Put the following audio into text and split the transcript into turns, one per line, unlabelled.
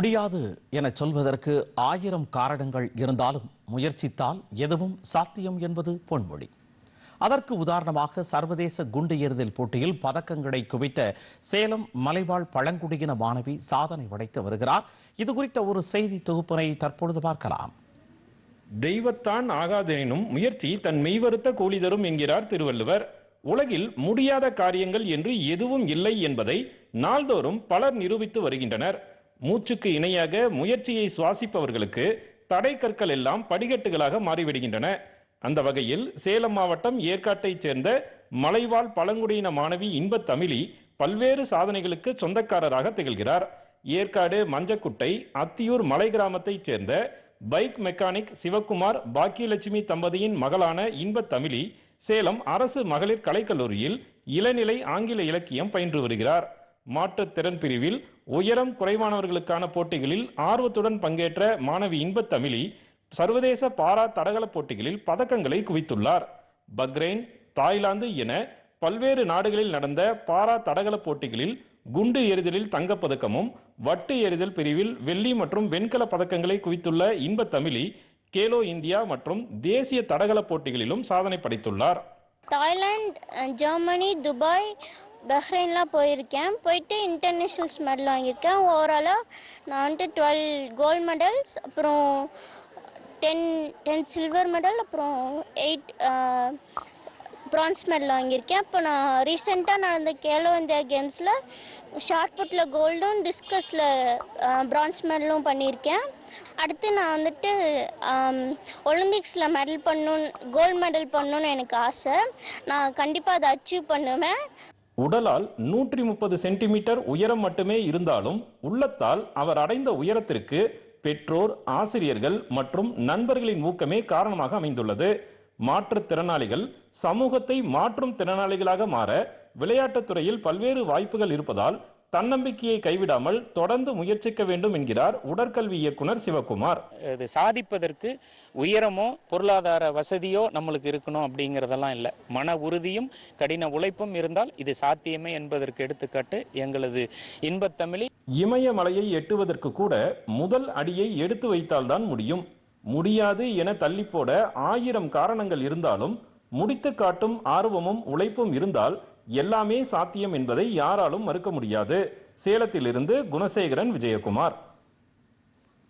முடியாது என சொல்வதற்கு ஆயிரம் காரணங்கள் இருந்தாலும் முயற்சித்தால் எதுவும் சாத்தியம் என்பது பொன்மொழி. அதற்கு உதாரணமாக சர்வதேச குண்டு எறிதல் போட்டியில் பதக்கங்களை குவித்த சேலம் மலைவாழ் பழங்குடியின மாணவி சாதனை படைத்து வருகிறார். இது குறித்த ஒரு செய்தி தொகுப்பினை தற்பொழுது பார்க்கலாம்.
தெய்வத்தான் ஆகாதெனினும் முயற்சி தன் மெய்வருத்த கூலி தரும் என்கிறார் திருவள்ளுவர். உலகில் முடியாத காரியங்கள் என்று எதுவும் இல்லை என்பதை நாள்தோறும் பலர் நிரூபித்து வருகின்றனர். மூச்சுக்கு இணையாக முயற்சியை சுவாசிப்பவர்களுக்கு தடை கற்கள் எல்லாம் படிக்கட்டுகளாக மாறிவிடுகின்றன. அந்த வகையில் சேலம் மாவட்டம் ஏற்காட்டைச் சேர்ந்த மலைவாழ் பழங்குடியின மாணவி இன்பத் தமிழி பல்வேறு சாதனைகளுக்கு சொந்தக்காரராக திகழ்கிறார். ஏற்காடு மஞ்சக்குட்டை அத்தியூர் மலை கிராமத்தைச் சேர்ந்த பைக் மெக்கானிக் சிவக்குமார் பாக்கியலட்சுமி தம்பதியின் மகளான இன்பத் தமிழி சேலம் அரசு மகளிர் கலைக்கல்லூரியில் இளநிலை ஆங்கில இலக்கியம் பயின்று வருகிறார். மாற்றுத்திறன் பிரிவில் உயரம் குறைவானவர்களுக்கான போட்டிகளில் ஆர்வத்துடன் பங்கேற்ற மாணவி இன்பத் தமிழி சர்வதேச பாரா தடகள போட்டிகளில் பதக்கங்களை குவித்துள்ளார். பக்ரைன் தாய்லாந்து என பல்வேறு நாடுகளில் நடந்த பாரா தடகள போட்டிகளில் குண்டு எறிதலில் தங்கப்பதக்கமும் வட்டு எறிதல் பிரிவில் வெள்ளி மற்றும் வெண்கல பதக்கங்களை குவித்துள்ள இன்பத் தமிழி கேலோ இந்தியா மற்றும் தேசிய தடகள போட்டிகளிலும் சாதனை படைத்துள்ளார்.
தாய்லாந்து ஜெர்மனி துபாய் பஹ்ரைன்லாம் போயிருக்கேன். போயிட்டு இன்டர்நேஷ்னல்ஸ் மெடல் வாங்கியிருக்கேன். ஓவராலாக நான் வந்துட்டு டுவெல் கோல்டு மெடல்ஸ் அப்புறம் டென் டென் சில்வர் மெடல் அப்புறம் எயிட் ப்ரான்ஸ் மெடல் வாங்கியிருக்கேன். அப்போ நான் ரீசெண்டாக நடந்த கேலோ இந்தியா கேம்ஸில் ஷார்ட் புட்டில் கோல்டும் டிஸ்கஸில் ப்ரான்ஸ் மெடலும் பண்ணியிருக்கேன். அடுத்து நான் வந்துட்டு ஒலிம்பிக்ஸில் மெடல் பண்ணணும் கோல்டு மெடல் பண்ணணுன்னு எனக்கு ஆசை. நான் கண்டிப்பாக அதை அச்சீவ் பண்ணுவேன்.
உடலால் நூற்றி முப்பது சென்டிமீட்டர் உயரம் மட்டுமே இருந்தாலும் உள்ளத்தால் அவர் அடைந்த உயரத்திற்கு பெற்றோர் ஆசிரியர்கள் மற்றும் நண்பர்களின் ஊக்கமே காரணமாக அமைந்துள்ளது. மாற்றுத்திறனாளிகள் சமூகத்தை மாற்றும் திறனாளிகளாக மாற விளையாட்டுத் துறையில் பல்வேறு வாய்ப்புகள் இருப்பதால் தன்னம்பிக்கையை கைவிடாமல் தொடர்ந்து முயற்சிக்க வேண்டும் என்கிறார் உடற்கல்வி இயக்குனர் சிவகுமார்.
இது சாதிப்பதற்கு உயரமோ பொருளாதார வசதியோ நம்மளுக்கு இருக்கணும் அப்படிங்கிறதெல்லாம் இல்லை. மன உறுதியும் கடின உழைப்பும் இருந்தால் இது சாத்தியமே என்பதற்கு எடுத்துக்காட்டு எங்களது இன்பத்தமிழி
இமயமலையை எட்டுவதற்கு கூட முதல் அடியை எடுத்து வைத்தால்தான் முடியும். முடியாது என தள்ளி போட ஆயிரம் காரணங்கள் இருந்தாலும் முடித்து காட்டும் ஆர்வமும் உழைப்பும் இருந்தால் எல்லாமே சாத்தியம் என்பதை யாராலும் மறுக்க முடியாது. சேலத்திலிருந்து குணசேகரன் விஜயகுமார்.